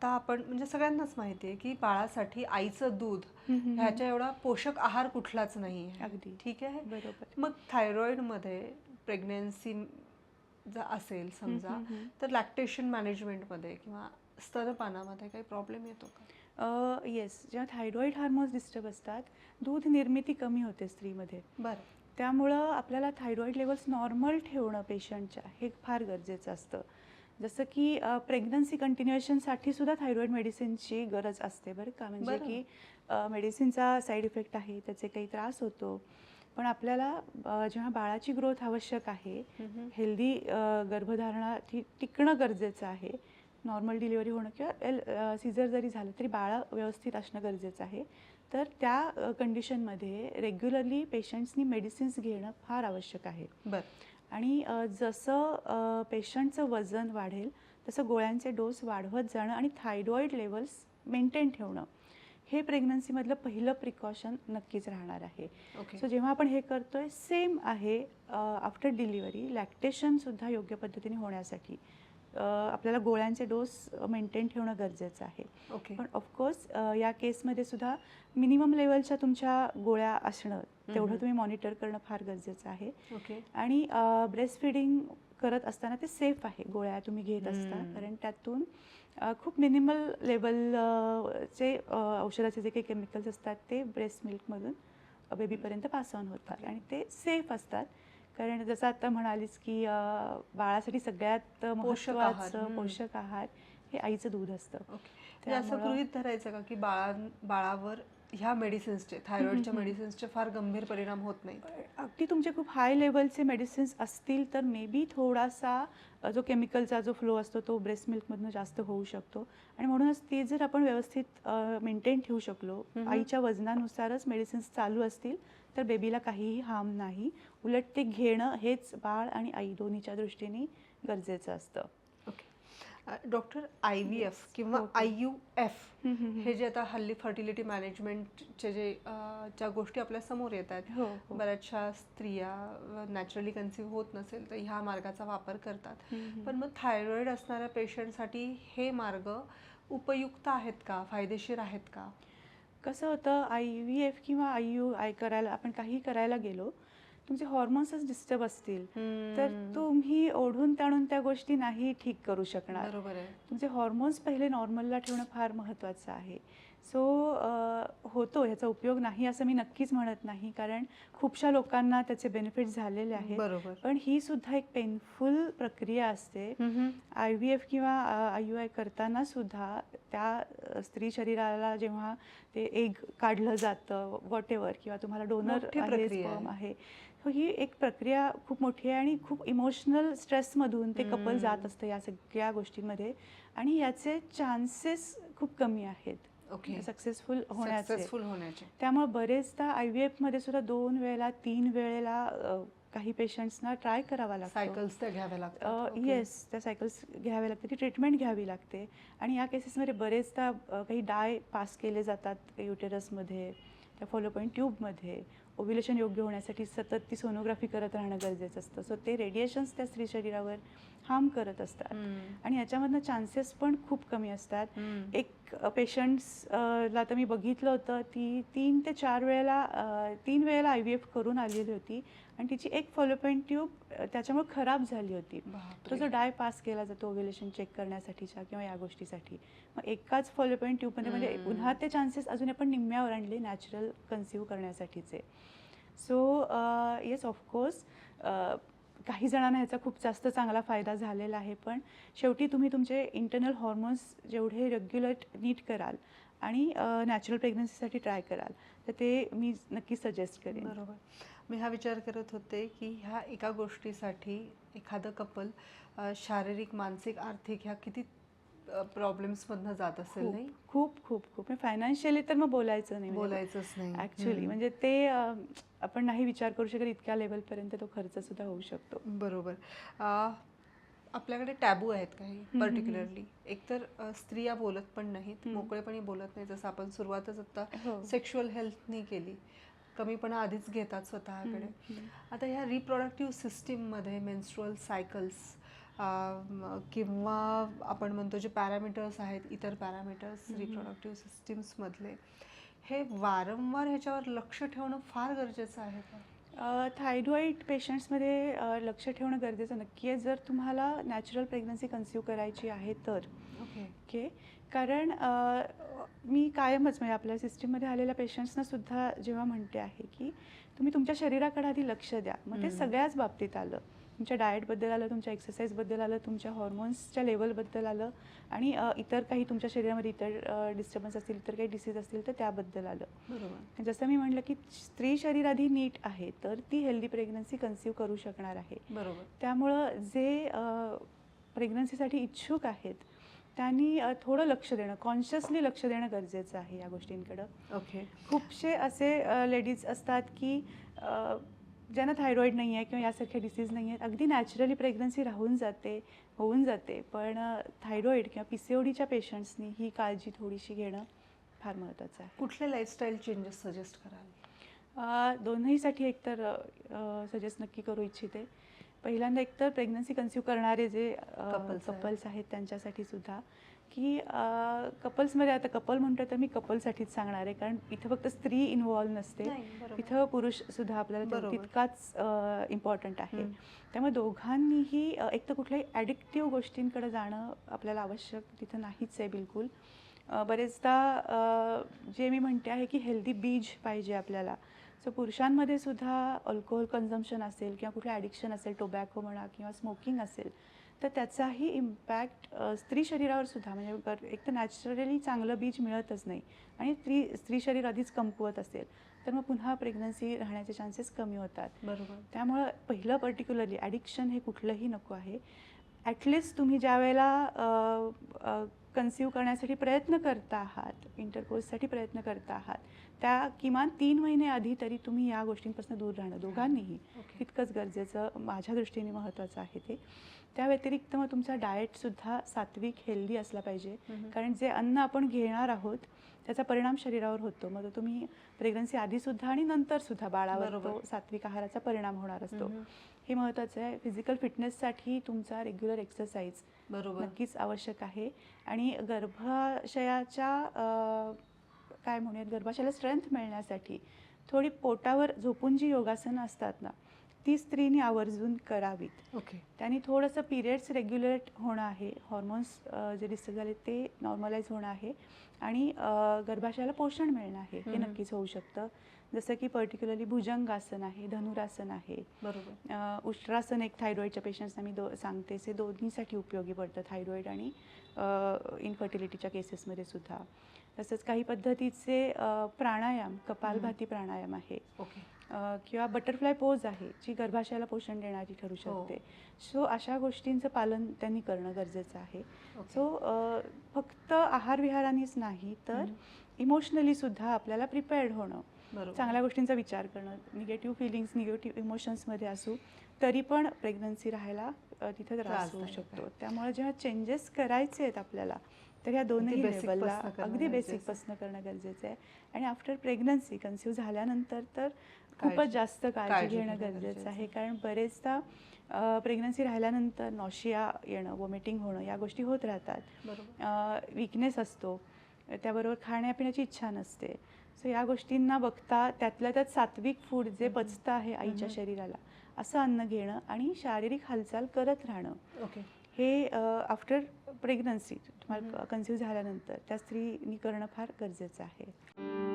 आता आपण म्हणजे सगळ्यांनाच माहिती आहे की बाळासाठी आईचं दूध. ह्याच्या एवढा पोषक आहार कुठलाच नाही आहे. अगदी. ठीक आहे? बरोबर. मग थायरॉइडमध्ये प्रेग्नेन्सी जर असेल समजा. तर लॅक्टेशन मॅनेजमेंटमध्ये किंवा स्तनपानामध्ये काही प्रॉब्लेम येतो का? येस जेव्हा थायरॉईड हार्मोन्स डिस्टर्ब असतात दूध निर्मिती कमी होते स्त्रीमध्ये. बरं. त्यामुळं आपल्याला थायरॉईड लेवल्स नॉर्मल ठेवणं पेशंटच्या हे फार गरजेचं असतं. जसं की प्रेग्नन्सी कंटिन्युएशनसाठी सुद्धा थायरॉईड मेडिसिनची गरज असते बरं का? म्हणजे. की मेडिसिनचा साईड इफेक्ट आहे त्याचे काही त्रास होतो. पण आपल्याला जेव्हा बाळाची ग्रोथ आवश्यक आहे. हेल्दी गर्भधारणा ती टिकणं गरजेचं आहे. नॉर्मल डिलिव्हरी होणं किंवा सिझर जरी झालं तरी बाळा व्यवस्थित असणं गरजेचं आहे. तर त्या कंडिशनमध्ये रेग्युलरली पेशंट्सनी मेडिसिन्स घेणं फार आवश्यक आहे. बरं. आणि जसं पेशंटचं वजन वाढेल तसं गोळ्यांचे डोस वाढवत जाणं आणि थायरॉईड लेवल्स मेंटेन ठेवणं हे प्रेग्नन्सीमधलं पहिलं प्रिकॉशन नक्कीच राहणार आहे. ओके. सो जेव्हा आपण हे करतोय सेम आहे आफ्टर डिलिव्हरी लॅक्टेशनसुद्धा योग्य पद्धतीने होण्यासाठी. आपल्याला गोळ्यांचे डोस मेंटेन ठेवणं गरजेचं आहे. ओके पण ऑफकोर्स या केसमध्ये सुद्धा मिनिमम लेवलच्या तुमच्या गोळ्या असणं तेवढं. तुम्ही मॉनिटर करणं फार गरजेचं आहे. ओके आणि ब्रेस्ट फिडिंग करत असताना ते सेफ आहे गोळ्या तुम्ही घेत असता. कारण त्यातून खूप मिनिमल लेवल चे अ, औषधाचे जे काही केमिकल्स असतात ते ब्रेस्ट मिल्कमधून बेबीपर्यंत पास ऑन होतात. आणि ते सेफ असतात. कारण जसं आता म्हणालीस की बाळासाठी सगळ्यात महत्त्वाचं. पोषक आहार हे आईचं दूध असतं म्हणजे असं गृहित धरायचं का की बाळा बाळावर ह्या मेडिसिन्सचे थायरॉइडच्या. मेडिसिन्सचे फार गंभीर परिणाम होत नाहीत अगदी तुमचे खूप हाय लेवलचे मेडिसिन्स असतील तर मे बी थोडासा जो केमिकलचा जो फ्लो असतो तो ब्रेस्ट मिल्कमधनं जास्त होऊ शकतो आणि म्हणूनच ते जर आपण व्यवस्थित मेंटेन ठेवू शकलो. आईच्या वजनानुसारच मेडिसिन्स चालू असतील तर बेबीला काहीही हार्म नाही. उलट ते घेणं हेच बाळ आणि आई दोन्हीच्या दृष्टीने गरजेचं असतं. Okay doctor I V F किंवा. आय यू एफ हे जे आता हल्ली फर्टिलिटी मॅनेजमेंटचे जे ज्या गोष्टी आपल्यासमोर येत आहेत हो हो. बऱ्याचशा स्त्रिया नॅचरली कन्सिव्ह होत नसेल तर ह्या मार्गाचा वापर करतात. पण मग थायरॉइड असणाऱ्या पेशंटसाठी हे मार्ग उपयुक्त आहेत का? फायदेशीर आहेत का? कसं होतं आय व्ही एफ किंवा आय यू आय करायला आपण काही करायला गेलो तुमचे हॉर्मोन्सच डिस्टर्ब असतील. तर. तुम्ही ओढून ताणून त्या गोष्टी नाही ठीक करू शकणार. बरोबर आहे. तुमचे हॉर्मोन्स पहिले नॉर्मलला ठेवणं फार महत्त्वाचं आहे. सो होतो ह्याचा उपयोग नाही असं मी नक्कीच म्हणत नाही. कारण खूपशा लोकांना त्याचे बेनिफिट झालेले आहेत. बरोबर. पण ही सुद्धा एक पेनफुल प्रक्रिया असते. आय व्ही एफ किंवा आय यू आय करताना सुद्धा त्या स्त्री शरीराला जेव्हा ते एग काढलं जातं वॉट एव्हर किंवा तुम्हाला डोनर आहे ही एक प्रक्रिया खूप मोठी आहे आणि खूप इमोशनल स्ट्रेसमधून ते कपल. जात असतं या सगळ्या गोष्टींमध्ये. आणि याचे चान्सेस खूप कमी आहेत. ओके सक्सेसफुल होण्याचे. सक्सेसफुल होण्याचे. त्यामुळे बरेचदा आय व्ही एफमध्ये सुद्धा दोन वेळेला तीन वेळेला अ, काही पेशंट्सना ट्राय करावा लागतो. सायकल्स त्या घ्याव्या लागतात. येस त्या सायकल्स घ्याव्या लागते ती ट्रीटमेंट घ्यावी लागते. आणि या केसेसमध्ये बरेचदा अ, काही डाय पास केले जातात युटेरसमध्ये त्या फॉलो पॉईंट ट्यूबमध्ये ओव्युलेशन योग्य होण्यासाठी सतत ती सोनोग्राफी करत राहणं गरजेचं असतं सो ते रेडिएशन्स त्या स्त्री शरीरावर हार्म करत असतात. आणि याच्यामधनं चान्सेस पण खूप कमी असतात. एक पेशंट्सला तर मी बघितलं होतं ती तीन ते चार वेळेला तीन वेळेला आय व्ही एफ करून आलेली होती आणि तिची एक फॉलोपॉईंट ट्यूब त्याच्यामुळे खराब झाली होती तो. जो डाय पास केला जातो ओव्युलेशन चेक करण्यासाठीच्या किंवा या गोष्टीसाठी मग एकाच फॉलोपॉईंट ट्यूबमध्ये म्हणजे. पुन्हा ते चान्सेस अजून आपण निम्म्यावर आणले नॅचरल कन्सिव्ह करण्यासाठीचे सो येस ऑफकोर्स काही जणांना ह्याचा खूप जास्त चांगला फायदा झालेला आहे पण शेवटी तुम्ही तुमचे इंटरनल हॉर्मोन्स जेवढे रेग्युलेट नीट कराल आणि नॅचरल प्रेग्नन्सीसाठी ट्राय कराल तर ते मी नक्की सजेस्ट करेन. बरोबर. मी हा विचार करत होते की ह्या एका गोष्टीसाठी एखादं कपल uh, शारीरिक मानसिक आर्थिक ह्या किती प्रॉब्लेम्स मधनं जात असेल नाही खूप खूप खूप फायनान्शियली तर मग बोलायचं नाही म्हणजे बोलायचंच नाही ऍक्च्युली. म्हणजे ते आपण नाही विचार करू शकत इतक्या लेवलपर्यंत तो खर्च सुद्धा होऊ शकतो बरोबर आपल्याकडे टॅबू आहेत काही. पर्टिक्युलरली एकतर स्त्रिया बोलत पण नाहीत. मोकळेपणी बोलत नाही जसं आपण सुरुवातच आता हो. सेक्शुअल हेल्थनी केली कमीपणा आधीच घेतात स्वतःकडे. आता ह्या रिप्रोडक्टिव्ह सिस्टीममध्ये मेन्स्ट्रुअल सायकल्स किंवा आपण म्हणतो जे पॅरामीटर्स आहेत इतर पॅरामीटर्स रिप्रोडक्टिव्ह सिस्टीम्समधले हे वारंवार ह्याच्यावर लक्ष ठेवणं फार गरजेचं आहे का? थायरॉईड पेशंट्समध्ये लक्ष ठेवणं गरजेचं नक्की आहे. जर तुम्हाला नॅचरल प्रेग्नन्सी कन्सिव्ह करायची आहे तर. ओके ओके कारण मी कायमच म्हणजे आपल्या सिस्टीममध्ये आलेल्या पेशंट्सना सुद्धा जेव्हा म्हणते आहे की तुम्ही तुमच्या शरीराकडे आधी लक्ष द्या. मग ते. सगळ्याच बाबतीत आलं. तुमच्या डाएटबद्दल आलं तुमच्या एक्सरसाइजबद्दल आलं तुमच्या हॉर्मोन्सच्या लेवलबद्दल आलं आणि इतर काही तुमच्या शरीरामध्ये इतर डिस्टर्बन्स असतील इतर काही डिसीज असतील तर त्याबद्दल आलं. बरोबर. जसं मी म्हटलं की स्त्री शरीर आधी नीट आहे तर ती हेल्दी प्रेग्नन्सी कन्सिव्ह करू शकणार आहे. बरोबर. त्यामुळं जे प्रेग्नन्सीसाठी इच्छुक आहेत त्यांनी थोडं लक्ष देणं कॉन्शियसली लक्ष देणं गरजेचं आहे या गोष्टींकडं. ओके खूपसे असे लेडीज असतात की ज्यांना थायरॉईड नाही आहे किंवा यासारखे डिसीज नाही आहेत अगदी नॅचरली प्रेग्नन्सी राहून जाते होऊन जाते. पण थायरॉईड किंवा पी सी ओ डीच्या पेशंट्सनी ही काळजी थोडीशी घेणं फार महत्त्वाचं आहे. कुठले लाईफस्टाईल चेंजेस सजेस्ट कराल दोन्हीसाठी एकतर सजेस्ट नक्की करू इच्छिते. पहिल्यांदा एकतर प्रेग्नन्सी कन्सिव्ह करणारे जे. कपल्स आहेत त्यांच्यासाठी सुद्धा. की कपल्समध्ये आता कपल म्हणतो तर मी कपलसाठीच सांगणार आहे कारण इथं फक्त स्त्री इन्वॉल्व नसते. इथं पुरुष सुद्धा आपल्याला. तितकाच इम्पॉर्टंट आहे. त्यामुळे दोघांनीही एक तर कुठल्याही ॲडिक्टिव्ह गोष्टींकडे जाणं आपल्याला आवश्यक तिथं नाहीच आहे बिलकुल बरेचदा जे मी म्हणते आहे की हेल्दी बीज पाहिजे आपल्याला सो पुरुषांमध्ये सुद्धा अल्कोहोल कन्झम्पशन असेल किंवा कुठलं ॲडिक्शन असेल टोबॅको म्हणा किंवा स्मोकिंग असेल तर त्याचाही इम्पॅक्ट स्त्री शरीरावर सुद्धा. म्हणजे एक तर नॅचरली चांगलं बीज मिळतच नाही आणि स्त्री स्त्री शरीर आधीच कमकुवत असेल तर मग पुन्हा प्रेग्नन्सी राहण्याचे चान्सेस कमी होतात. बरोबर. त्यामुळं पहिलं पर्टिक्युलरली ॲडिक्शन हे कुठलंही नको आहे. ॲटलिस्ट तुम्ही ज्या वेळेला कन्सिव्ह करण्यासाठी प्रयत्न करता आहात इंटरकोर्ससाठी प्रयत्न करता आहात. त्या किमान तीन महिने आधी तरी तुम्ही या गोष्टींपासून दूर राहणं दोघांनीही. तितकंच गरजेचं माझ्या दृष्टीने महत्त्वाचं आहे ते. त्या व्यतिरिक्त मग तुमचा डाएटसुद्धा सात्विक हेल्दी असला पाहिजे. कारण जे अन्न आपण घेणार आहोत त्याचा परिणाम शरीरावर होतो. मग तो तुम्ही प्रेग्नन्सी आधीसुद्धा आणि नंतरसुद्धा बाळावर. तो सात्विक आहाराचा परिणाम होणार असतो. हे महत्त्वाचं आहे. फिजिकल फिटनेससाठी तुमचा रेग्युलर एक्सरसाइज बरोबर. नक्कीच आवश्यक आहे. आणि गर्भाशयाच्या काय म्हणूयात गर्भाशयाला स्ट्रेंथ मिळण्यासाठी थोडी पोटावर झोपून जी योगासनं असतात ना ती स्त्रीने आवर्जून करावीत. ओके त्याने थोडंसं पिरियड्स रेग्युलेट होणं आहे हॉर्मोन्स जे डिस्टर्ब झाले ते नॉर्मलाइज होणं आहे आणि गर्भाशयाला पोषण मिळणं आहे हे. नक्कीच होऊ शकतं. जसं की पर्टिक्युलरली भुजंगासन आहे धनुरासन आहे. बरोबर. उष्ट्रासन एक थायरॉईडच्या पेशंट्सना मी दो सांगते ते दोन्हीसाठी उपयोगी पडतं थायरॉईड आणि इनफर्टिलिटीच्या केसेसमध्ये सुद्धा. तसंच काही पद्धतीचे प्राणायाम कपालभाती प्राणायाम आहे. ओके. किंवा बटरफ्लाय पोज आहे जी गर्भाशयाला पोषण देणारी ठरू शकते. सो अशा गोष्टींचं पालन त्यांनी करणं गरजेचं आहे. सो फक्त आहार विहारानेच नाही तर. इमोशनली सुद्धा आपल्याला प्रिपेअर्ड होणं. चांगल्या गोष्टींचा विचार करणं निगेटिव्ह फिलिंग्स निगेटिव्ह इमोशन्समध्ये असू तरी पण प्रेग्नन्सी राहायला तिथे त्रास होऊ शकतो. त्यामुळे जेव्हा चेंजेस करायचे आहेत आपल्याला तर ह्या दोनही लेवलला अगदी. बेसिकपासनं करणं गरजेचं आहे आणि आफ्टर प्रेग्नन्सी कन्सिव्ह झाल्यानंतर तर खूपच जास्त काळजी घेणं गरजेचं आहे. कारण बरेचदा प्रेग्नन्सी राहिल्यानंतर नॉशिया येणं वॉमिटिंग होणं या गोष्टी होत राहतात विकनेस असतो त्याबरोबर खाण्यापिण्याची इच्छा नसते सो या गोष्टींना बघता त्यातल्या त्यात सात्विक फूड जे. पचतं आहे आईच्या. शरीराला असं अन्न घेणं आणि शारीरिक हालचाल करत राहणं ओके हे आफ्टर प्रेग्नन्सी तुम्हाला. कन्सिव्ह झाल्यानंतर त्या स्त्रीनी करणं फार गरजेचं आहे